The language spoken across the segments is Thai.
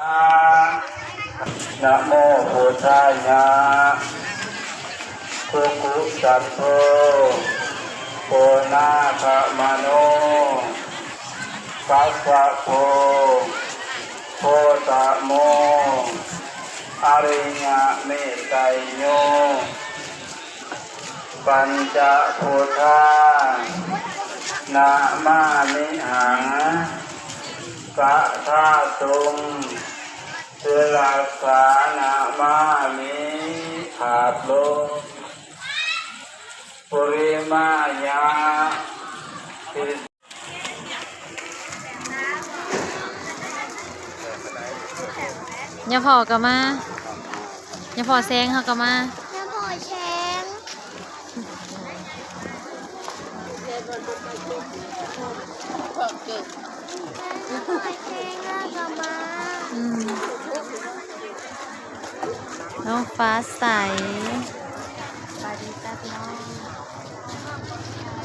นะโมพุทธายะทุกุสัตโธโกนาคมโนปัสสะโภโพตะโมอริยะเมตไตโย ปัญจพุทธานามานิหัง กะทาตุงเสลาสานามามิขาดโลปุริมายาทิอย่าพอก็มาอย่าพอแซงเขาก็มา น้ำพอแชงน้ำพอแชงแล้วก็มา อืม น้องฟ้าใสสวัสดีจ้าพี่น้อง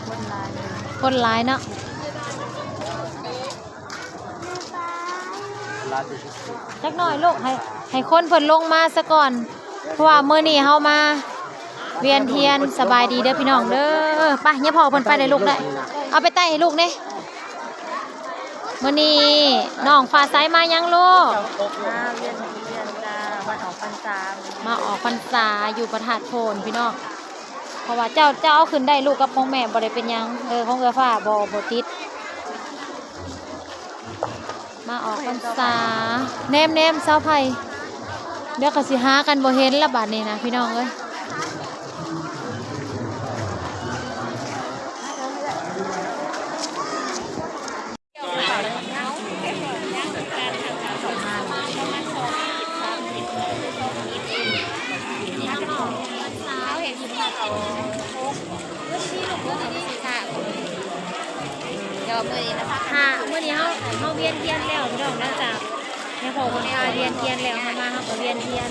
คนร้ายคนร้ายเนาะจักหน่อยลูกให้ให้คนเพิ่นลงมาซะก่อน เพราะว่ามื้อนี้เฮามา เวียนเทียนสบายดีเด้อพี่น้องเด้อไปอย่าพอเพิ่นไปเลยลูกได้เอาไปใต้ให้ลูกนี่มื้อนี้น้องฟ้าใสมายังลูกมาเวันออกพรรษามาออกพรรษาอยู่ประทาดโพนพี่น้องเพราะว่าเจ้าเจ้าเอาขึ้นได้ลูกกับของแม่บ่ได้เป็นยังเออของเอือฟ้าบ่บ่ติด มาออกพรรษาแนมแนมเสาไผ่เดี๋ยวก็สิหากันบ่เห็นละบาดนี้นะพี่น้องเอ้ย เมื่อนี้นะคะค่ะเมื่อนี้เขาเขาเวียนเทียนแล้วพี่น้องนอกจากแม่พ่อคนพาเวียนเทียนแล้วเฮามาเขาก็เวียนเทียน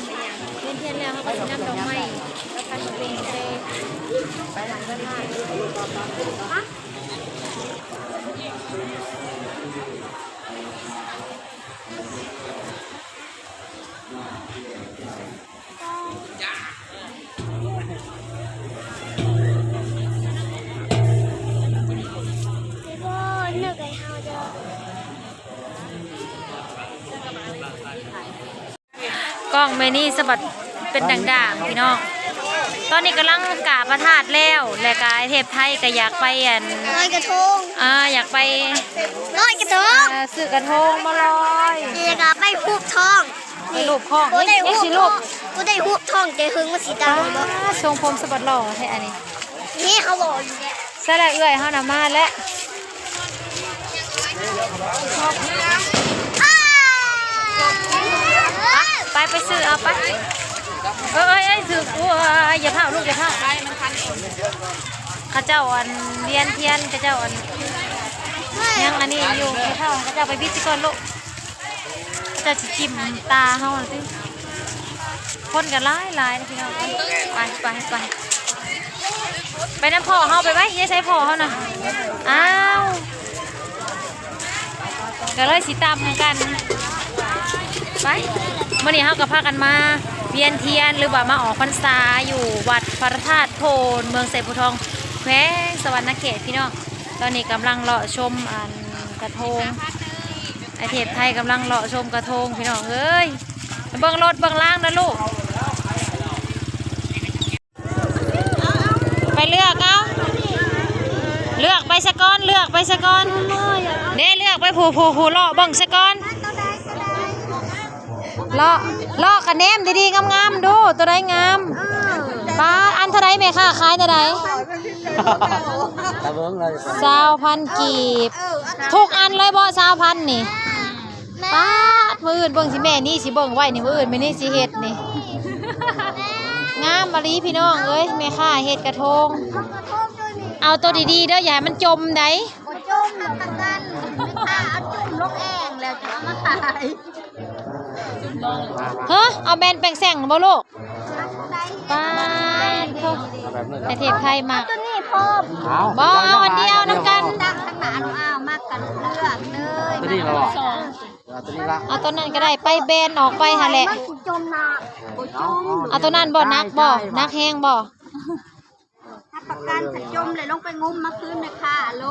เวียนเทียนแล้วเขาก็สินำดอกไม้แล้วกันเวงเซไปหลังพระธาตุพี่ องแม่นี่สะบัดเป็นด่างๆพี่น้องตอนนี้กำลังกราบพระธาตุแล้วและกายเทพไทยก็อยากไปอันลอยกระทงอ่าอยากไปลอยกระทงอ่าซื้อกระทงมาลอยเดี๋ยวก็ไปฮูบทองไปรูปข้องกูได้เอ๊ะฮูบสิทรูอปงกูได้ฮูบทองแต่หึงมันสีดำบ่อ่าทรงผมสะบัดหล่อใช่อันนี้นี่เขาหล่ออยู่เนี่ยใส่ละเอื้อยเฮานามาแล้ว อ้า อะ ไปไปซื้อเอาไปเอ้ยเอ้ยซื้อกูอย่าเผาลูกอย่าเผาข้าเจ้าอันเรียนเทียนข้าเจ้าอันยังอันนี้อยู่อย่าเผาข้าเจ้าไปพิจิก่อนลูกข้าเจ้าจิ้มตาเฮาสิคนกันหลายลายนะพี่น้องไปไปไปไปน้ำพ่อเฮาไปไว้อยัยใช้พ่อเฮาน่ะอ้าวก็เลยสิตามกันไป เมื่อนี้เขาก็พากันมาเวียนเทียนหรือว่ามาออกพรรษาอยู่วัดพระธาตุโพนเมืองเสพุทองแขวงสวรรณเขตพี่น้องตอนนี้กำลังเลาะชมอันกระทงไอเทพไทยกำลังเลาะชมกระทงพี่น้องเอ้ยเบิ่งรถเบิ่งล่างนะลูกไปเลือกเอาเลือกไปสะก้อนเลือกไปสะก้อนเด้เลือกไปผูผูผูเลาะเบิ่งสะก้อน ลาะเลาะคะแนนดีๆงามๆดูตัวใดงามป้าอันเท่าไรแม่ค่ะขายเท่าไรตะเบิ้งเลยสาวพันกีบ ทุกอันเลยบ่สาวพันนี่ป้าดมืออื่นเบิ่งสิแม่นี่สิเบิ่งไว้นี่มืออื่นไม่นี่สิเฮ็ดนี่งามมาลีพี่น้องเอ้ยแม่ค่ะเฮ็ดกระทงกระทงด้วยนี่เอาตัวดีๆเด้ออย่าให้มันจมได้บ่จมแล้วกันกันไม่ตาเอาจุ่มลงแองแล้วจะเอามาขาย เฮ้อเอาแบนแปลงแสงบ่ลูกได้ป้าดโทษแบบนี้แต่เทพไทยมากตัวนี้พร้อมเอาบ่เอาอันเดียวน้ำกันดังขนาดอ้าวมากกันเลือกเลยตัวนี้เราบอกเเอาตัวนี้ละเอาตัวนั้นก็ได้ไปแบนออกไปหาแหละมันกูจมน้ำกูจมเอาตัวนั้นบ่นักบ่นักแห้งบ่ถ้าประกันถ้าจมเลยลงไปงมมาคืนนะค่ะลง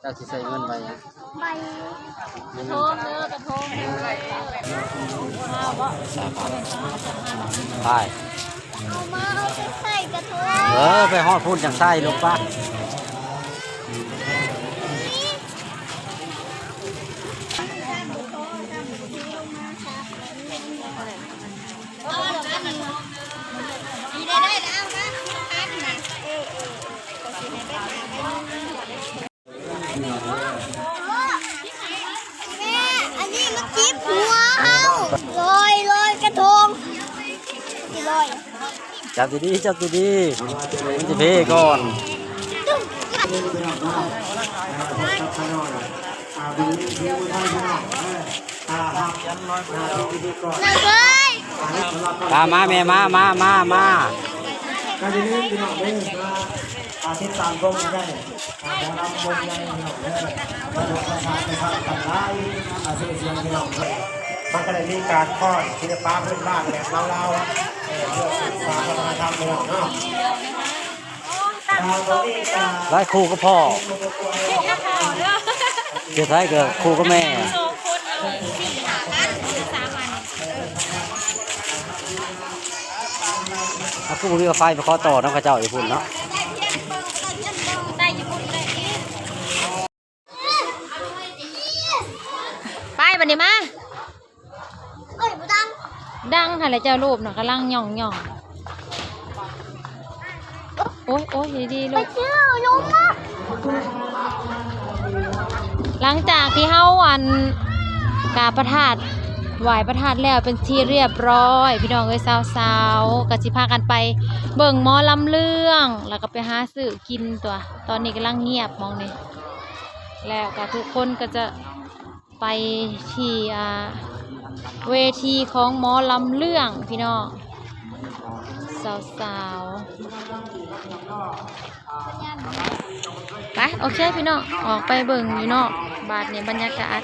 เจ้าสิใส่เงินไว้นะ ใบกระทงเด้อกระทงไปเอามาเอาไปใส่กระทงเออไปฮอดพูดจังไส้ลูกป้า มีได้ได้แล้วนะอันนะเออเออแม่อันนี้มันจิ๊บหัวเอาลอยลอยกระทงลอย จับดีๆจับดีๆมันจะเพก่อนเลยตามมาแม่มามามามาก็จะลืมพี่น้องเด้อมาอาทิตย์ตามกงได้อาจจะรับกงได้พี่น้องเด้อมาดูประชาชนครับกันไล่อาเซียนพี่น้องเด้อมันก็ได้มีการทอดศิลปะพื้นบ้านแบบเราๆ เออเพื่อสืบสานวัฒนธรรมพี่น้อเนาะเราก็มีการไล่ครูก็พ่อเดี๋ยวท้ายก็ครูก็แม่สองคนเอาสี่าอันสามอันเอาครูเรือไฟไปขอต่อน้องกระเจ้าอยู่พุ่นเนาะไปบัดนี้มา ดังค่ะแล้วเจ้ารูปน่ะกำลังหย่องหย่องโอ้ยโอ้ยดีๆลูกชื่อลุงนะหลังจากที่เฮาอันกาประทาดไหวประทาดแล้วเป็นที่เรียบร้อย พี่น้องเอ้ยสาวๆก็สิพากันไป เบิ่งหมอลำเรื่อง แล้วก็ไปหาซื้อกินตัว ตอนนี้กำลังเงียบมองนี่แล้วก็ทุกคนก็จะไปที่อ่า เวทีของหมอลำเรื่องพี่น้องสาวๆไปโอเคพี่น้องออกไปเบิ่งอยู่นอกบาทนี่บรรยากาศ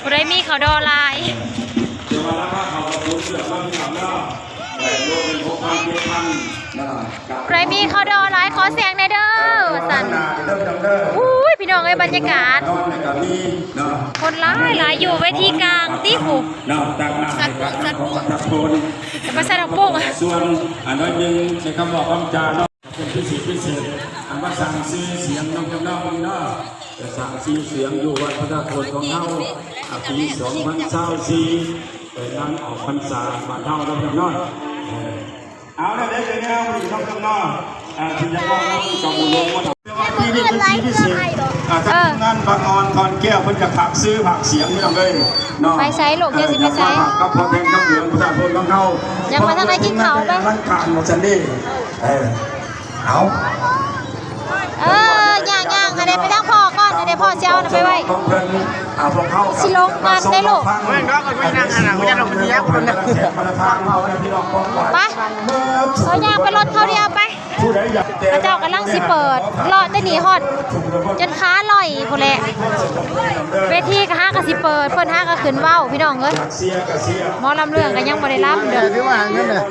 ผู้ใดมีเขาวดอลาย ผู้ใดมีเขาวดอลายขอเสียงในอยเด้อสันเริ่มเริ่มอุ้ยพี่น้องเอ้ยบรรยากาศนอนในกับมีเนาะคนร้ายหลายอยู่เวทีกลางตีหูนอกจากนั้นนะครับของตัดโทนจะมาใส่ดอกโป่งอะส่วนอันน้อยหนึ่งในคำบอกคำจาเนาะเป็นพิเศษพิเศษอันว่าสั่งซื้อเสียงน้องจำเนานี่เนาะจะสั่งซื้อเสียงอยู่วัดพระธาตุโทนของเฮาอะปีสองพันเศร้าสี่ เป็นนั้นออกพรรษาบ้านเฮาน้องจำเนาเออเอาละเด็กๆเนี่ยมันอยู่น้องจำเนาอ่าที่จะว่าเราจอมบุญหลวงว่าที่นี่เป็นที่พิเศษอ่าถ้าทำงานบางออนทอนแก้วเพิ่นจะผักซื้อผักเสียงนี่น้องเอ้ยเนาะไปไซส์ลูกเดี๋ยวสิไปไซส์ก็พอเพลงคำเหลืองภาษาโพนของเขายัยังมาทางไหนกินข้าวไปร่างกายของฉันดิเออเอาเออย่างย่างอันเดี๋ยวไปตั้งพ่อ ก่อนอันเดี๋ยวพ่อเจ้าน่ะไปไว้ของเพิ่นเอาพวกเขาสิลงงานได้ลูกเว้ยก็ไม่นั่งขนาดไม่ได้ลงเสียคนนะมาทางเขาเนี่ยพี่น้องป้องกันไปเอาย่างไปรถเขาเดียวไปผู้ใดอยากพระเจ้ากำลังสิเปิดรอดได้หนีฮอด จนค้าลอยพอแหละเวทีก็ห้าก็สิเปิดเพิ่นห้าก็ขึ้นเว้าพี่น้องเอ้ยเสียกับเสียหมอลำเรื่องก็ยังบ่ได้รับเด้อที่ว่าเงินน่ะ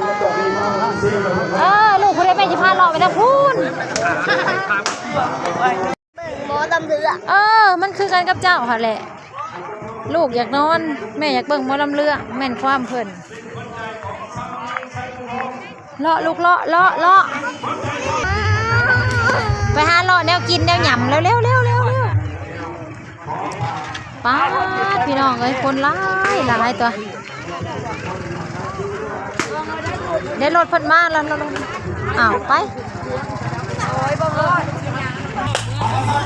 เออลูกผู้ใดแม่สิพาเลาะไปทางพูน หมอตำเรือ เออ มันคือกันกับเจ้าค่ะแหละ ลูกอยากนอน แม่อยากเบิ่งมอลำเรือแม่นความเพิ่นเลาะลูกเลาะเลาะเลาะไปหาเลาะแนวกินแนวหยำเร็วเร็วเร็วเร็วเร็วป้าพี่น้องเอ้ยคนร้ายหลายตัวได้รถพิ่นมาแล้วแล้วแล้วอ้าวไปวั น